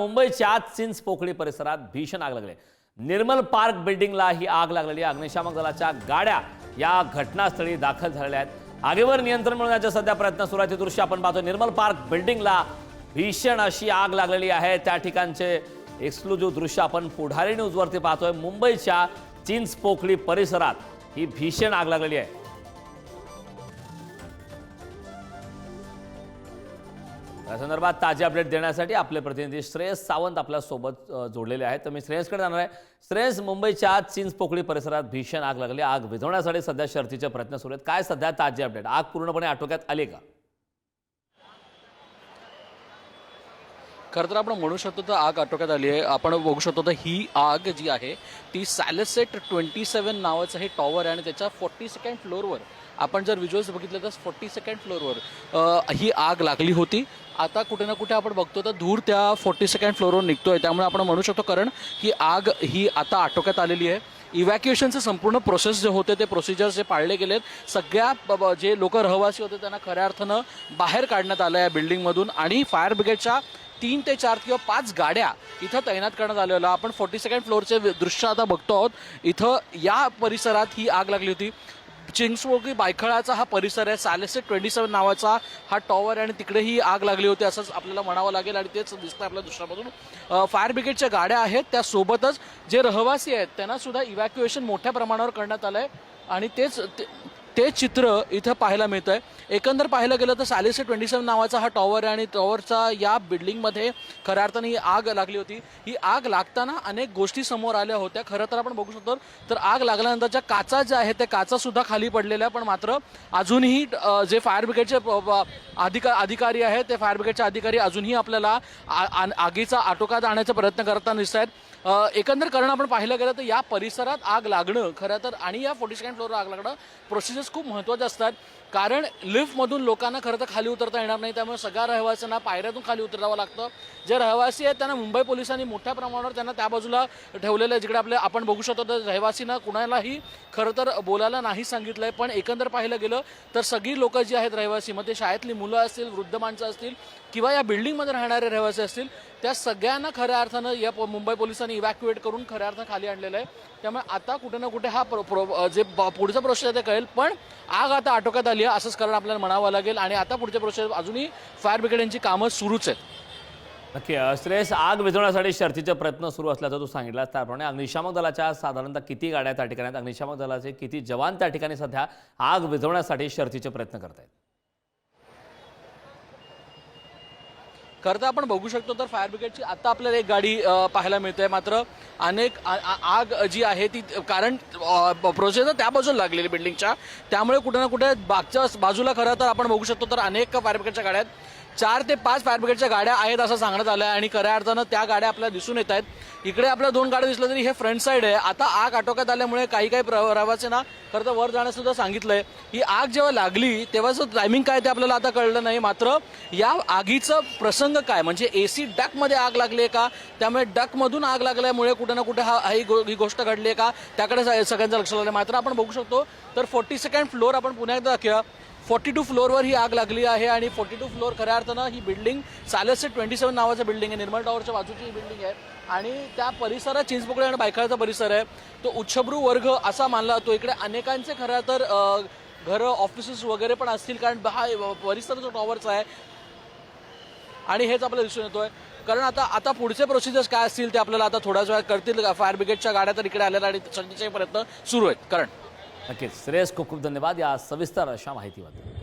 मुंबईच्या चिंच पोखळी परिसरात भीषण आग लागली. निर्मल पार्क बिल्डिंगला ही आग लागलेली. अग्निशामक दलाच्या गाड्या या घटनास्थळी दाखल झालेल्या आहेत. आगीवर नियंत्रण मिळवण्याच्या सध्या प्रयत्न सुरू आहेत. दृश्य आपण पाहतो निर्मल पार्क बिल्डिंगला भीषण अशी आग लागलेली आहे. त्या ठिकाणचे एक्सक्लुझिव्ह दृश्य आपण पुढारी न्यूजवरती पाहतोय. मुंबईच्या चिंच पोखळी परिसरात ही भीषण आग लागलेली आहे. या संदर्भात ताजे अपडेट देण्यासाठी आपले प्रतिनिधी श्रेयस सावंत आपल्यासोबत जोडलेले आहेत. तर मी श्रेयसकडे जाणार आहे. श्रेयस मुंबईच्या चिंच पोकळी परिसरात भीषण आग लागली. आग विझवण्यासाठी सध्या शर्थीचे प्रयत्न सुरू आहेत. काय सध्या ताजे अपडेट आग पूर्णपणे आटोक्यात आली का? खरं तर आपण म्हणू शकतो तर आग आटोक्यात आली आहे. आपण बघू शकतो तर ही आग जी आहे ती सॅलेसेट ट्वेंटी सेवन नावाचं हे टॉवर आहे आणि त्याच्या फोर्टी सेकंड फ्लोअरवर आपण जर विज्युअल्स बघितलं तर फोर्टी सेकंड फ्लोअरवर ही आग लागली होती. आता कुठे ना कुठे आपण बघतो तर धूर त्या फोर्टी सेकंड फ्लोअरवर निघतोय. त्यामुळे आपण म्हणू शकतो कारण की आग ही आता आटोक्यात आलेली आहे. इव्हॅक्युएशनचे संपूर्ण प्रोसेस जे होते ते प्रोसिजर्स जे पाळले गेलेत. सगळ्या ब- जे लोक रहिवासी होते त्यांना खऱ्या अर्थानं बाहेर काढण्यात आलं या बिल्डिंगमधून आणि फायर ब्रिगेडच्या तीन ते चार किंवा पाच गाड्या इथं तैनात करण्यात आलेलं आपण फोर्टी सेकंड फ्लोअरचे दृश्य आता बघतो आहोत. इथं या परिसरात ही आग लागली होती. चिंचपोकी बायखळाचा हा परिसर आहे. सॅलेसेट ट्वेंटी सेवन नावाचा हा टॉवर आणि तिकडे ही आग लागली होती असंच आपल्याला म्हणावं लागेल आणि तेच दिसतं आपल्या दृश्यामधून. फायर ब्रिगेडच्या गाड्या आहेत. त्यासोबतच जे रहिवासी आहेत त्यांना सुद्धा इव्हॅक्युएशन मोठ्या प्रमाणावर करण्यात आलं आहे आणि तेच ते- ते चित्र इथं पाहायला मिळतं आहे एकंदर पाहायला गेलं तर सॅलिसे ट्वेंटी सेवन नावाचा हा टॉवर आहे आणि टॉवरचा या बिल्डिंगमध्ये खऱ्या अर्थाने ही आग लागली होती. ही आग लागताना अनेक गोष्टी समोर आल्या होत्या. खरं तर आपण बघू शकतो. तर आग लागल्यानंतरच्या काचा ज्या आहेत त्या काचासुद्धा खाली पडलेल्या आहे, पण मात्र अजूनही जे फायर ब्रिगेडचे अधिका अधिकारी आहेत ते फायर ब्रिगेडचे अधिकारी अजूनही आपल्याला आगीचा आटोकात आणण्याचा प्रयत्न करताना दिसत आहेत. एकंदर कारण आपण पाहिलं गेलं तर या परिसरात आग लागणं खरं तर आणि या फोर्टी सेकंड फ्लोअरवर आग लागणं प्रोसिजर्स खूप महत्त्वाचे असतात कारण लिफ्टमधून लोकांना खरं तर खाली उतरता येणार नाही त्यामुळे सगळ्या रहिवाशांना पायऱ्यातून खाली उतरावं लागतं. जे रहिवासी आहेत त्यांना मुंबई पोलिसांनी मोठ्या प्रमाणावर त्यांना त्या बाजूला ठेवलेलं आहे जिकडे आपले आपण बघू शकतो तर रहिवासींना कुणालाही खरं तर बोलायला नाही सांगितलं आहे पण एकंदर पाहिलं गेलं तर सगळी लोकं जी आहेत रहिवासी मग ते शाळेतली मुलं असतील वृद्ध माणसं असतील किंवा या बिल्डिंगमध्ये राहणारे रहिवासी असतील त्या सगळ्यांना खऱ्या अर्थानं या मुंबई पोलिसांनी इव्हॅक्युएट करून खऱ्या अर्थानं खाली आणलेलं आहे. त्यामुळे आता कुठे ना कुठे हा प्रो प्रो- जे पुढचा प्रोसेस आहे ते कळेल पण आग आता आटोक्यात आली आहे असंच कारण आपल्याला म्हणावं लागेल. आणि आता पुढच्या प्रोसेस अजूनही फायर ब्रिगेड यांची कामं सुरूच आहेत. नक्की श्रेयस आग विझवण्यासाठी शर्थीचे प्रयत्न सुरू असल्याचं तू सांगितलं. त्याप्रमाणे अग्निशामक दलाच्या साधारणतः किती गाड्या त्या ठिकाणी आहेत? अग्निशामक दलाचे किती जवान त्या ठिकाणी सध्या आग विझवण्यासाठी शर्थीचे प्रयत्न करत आहेत खरं तर आपण बघू शकतो तर फायर ब्रिगेडची आता आपल्याला एक गाडी पाहायला मिळते मात्र अनेक आ- आ- आग जी आहे ती कारण प्रोसेस त्या बाजूला लागलेली बिल्डिंगच्या त्यामुळे कुठे ना कुठे मागच्या बाजूला खरं तर आपण बघू शकतो तर अनेक फायर ब्रिगेडच्या गाड्या आहेत. चार ते पाच फायर ब्रिगेडच्या गाड्या आहेत असं सांगण्यात आलं आहे आणि खऱ्या अर्थानं त्या गाड्या आपल्याला दिसून येत आहेत. इकडे आपल्या दोन गाड्या दिसल्या तरी हे फ्रंट साईड आहे. आता आग आटोक्यात आल्यामुळे काही काही प्र- ना खरं तर वर जाण्यासुद्धा सांगितलं आहे ही आग जेव्हा लागली तेव्हाचं टायमिंग काय ते आपल्याला आता कळलं नाही. मात्र या आगीचं प्रसंग काय? म्हणजे ए सी डकमध्ये आग लागली आहे का? त्यामुळे डकमधून आग लागल्यामुळे कुठे ना कुठे हा ही गो- ही गोष्ट घडली आहे का? त्याकडे सगळ्यांचं लक्ष लागलं मात्र आपण बघू शकतो तर फोर्टी सेकंड फ्लोअर आपण पुन्हा एकदा दाखवूया. फोर्टी टू फ्लोअरवर ही आग लागली आहे आणि फोर्टी टू फ्लोअर खऱ्या अर्थानं ही बिल्डिंग सालेसे ट्वेंटी सेवन नावाचं बिल्डिंग आहे. निर्मल टॉवरच्या बाजूची ही बिल्डिंग आहे. आणि त्या परिसरात चिंचपोकळे आणि बायखाळचा परिसर आहे. तो उच्छभ्रू वर्ग असा मानला जातो. इकडे अनेक अनेकांचे खरं तर घर घरं ऑफिसेस वगैरे पण असतील कारण हा परिसर जो टॉवरचा आहे आणि हेच आपल्याला दिसून येतोय. कारण आता आता पुढचे प्रोसिजर्स काय असतील ते आपल्याला आता थोड्याच वेळात करतील फायर ब्रिगेडच्या गाड्या तर इकडे आलेल्या आणि संधीचे प्रयत्न सुरू आहेत. कारण नक्कीच. श्रेयस खूप खूप धन्यवाद या सविस्तर अशा माहितीबद्दल.